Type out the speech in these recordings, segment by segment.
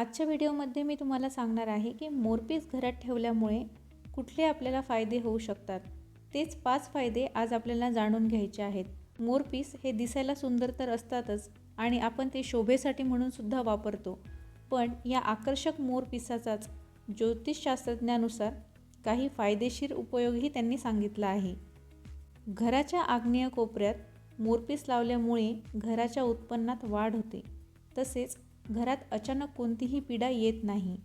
आजच्या व्हिडिओमध्ये मी तुम्हाला सांगणार आहे की मोरपीस घरात ठेवल्यामुळे कुठले आपल्याला फायदे होऊ शकतात. तेच पाच फायदे आज आपल्याला जाणून घ्यायचे आहेत. मोरपीस हे दिसायला सुंदर तर असतातच आणि आपण ते शोभेसाठी म्हणून सुद्धा वापरतो. पण या आकर्षक मोरपिसाचाच ज्योतिषशास्त्रज्ञानुसार काही फायदेशीर उपयोगही त्यांनी सांगितला आहे. घराच्या आग्नेय कोपऱ्यात मोरपीस लावल्यामुळे घराच्या उत्पन्नात वाढ होते. तसेच घरात अचानक कोणतीही पीडा येत नाही.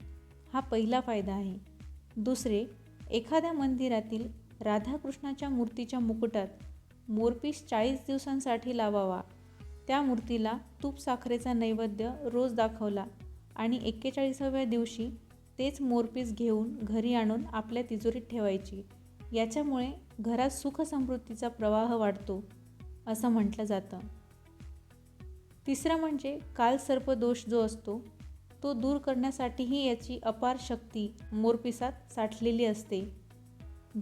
हा पहिला फायदा आहे. दुसरे एखाद्या मंदिरातील राधाकृष्णाच्या मूर्तीच्या मुकुटात मोरपीस चाळीस दिवसांसाठी लावावा. त्या मूर्तीला तूप साखरेचा नैवेद्य रोज दाखवला आणि एक्केचाळीसाव्या दिवशी तेच मोरपीस घेऊन घरी आणून आपल्या तिजोरीत ठेवायची. याच्यामुळे घरात सुखसमृद्धीचा प्रवाह वाढतो असं म्हटलं जातं. तिसरा म्हणजे कालसर्प दोष जो असतो तो दूर करण्यासाठीही याची अपार शक्ती मोरपिसात साठलेली असते.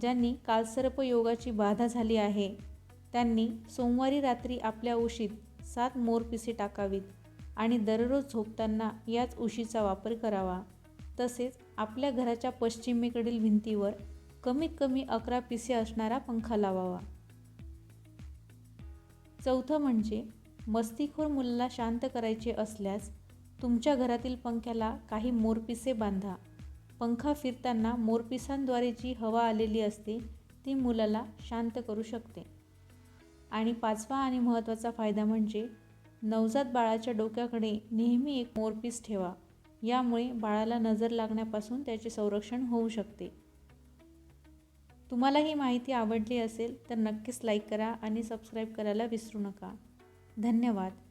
ज्यांनी कालसर्प योगाची बाधा झाली आहे त्यांनी सोमवारी रात्री आपल्या उशीत सात मोरपिसे टाकावीत आणि दररोज झोपताना याच उशीचा वापर करावा. तसेच आपल्या घराच्या पश्चिमेकडील भिंतीवर कमीत कमी अकरा पिसे असणारा पंखा लावावा. चौथं म्हणजे मस्तीखोर मुलाला शांत करायचे असल्यास तुमच्या घरातील पंख्याला काही मोरपिसे बांधा. पंखा फिरताना मोरपिसांद्वारे जी हवा आलेली असते ती मुलाला शांत करू शकते. आणि पाचवा आणि महत्त्वाचा फायदा म्हणजे नवजात बाळाच्या डोक्याकडे नेहमी एक मोरपीस ठेवा. यामुळे बाळाला नजर लागण्यापासून त्याचे संरक्षण होऊ शकते. तुम्हाला ही माहिती आवडली असेल तर नक्कीच लाईक करा आणि सबस्क्राईब करायला विसरू नका. धन्यवाद.